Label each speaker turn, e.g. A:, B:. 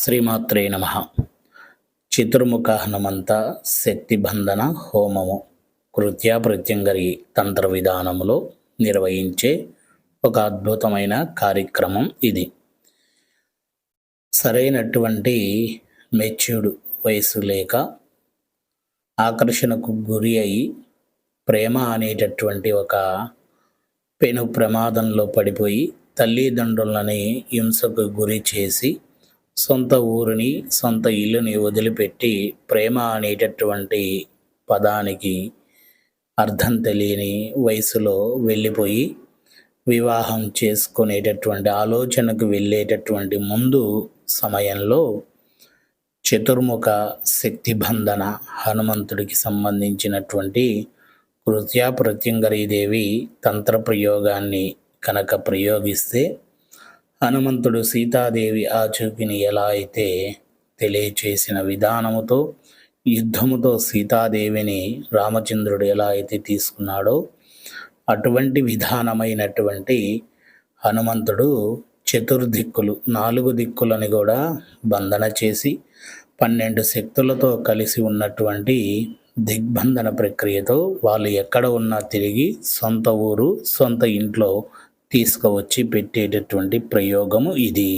A: శ్రీమాత్రే నమ. చతుర్ముఖ హనుమంత శక్తిబంధన హోమము. కృత్యాపృత్యం ప్రత్యంగరి తంత్ర విధానములో నిర్వహించే ఒక అద్భుతమైన కార్యక్రమం ఇది. సరైనటువంటి మెచ్యూర్డ్ వయసు లేక ఆకర్షణకు గురి అయి ప్రేమ అనేటటువంటి ఒక పెను ప్రమాదంలో పడిపోయి తల్లిదండ్రులని హింసకు గురి చేసి సొంత ఊరిని సొంత ఇల్లుని వదిలిపెట్టి ప్రేమ అనేటటువంటి పదానికి అర్థం తెలియని వయసులో వెళ్ళిపోయి వివాహం చేసుకునేటటువంటి ఆలోచనకు వెళ్ళేటటువంటి ముందు సమయంలో చతుర్ముఖ శక్తిబంధన హనుమంతుడికి సంబంధించినటువంటి కృత్యా ప్రత్యంగరీదేవి తంత్ర ప్రయోగాన్ని కనుక ప్రయోగిస్తే హనుమంతుడు సీతాదేవి ఆచూకిని ఎలా అయితే తెలియచేసిన విధానముతో యుద్ధముతో సీతాదేవిని రామచంద్రుడు ఎలా అయితే తీసుకున్నాడో అటువంటి విధానమైనటువంటి హనుమంతుడు చతుర్దిక్కులు నాలుగు దిక్కులని కూడా బంధన చేసి పన్నెండు శక్తులతో కలిసి ఉన్నటువంటి దిగ్బంధన ప్రక్రియతో వాళ్ళు ఎక్కడ ఉన్నా తిరిగి సొంత ఊరు సొంత ఇంట్లో తీసుకువచ్చి పెట్టేటటువంటి ప్రయోగము ఇది.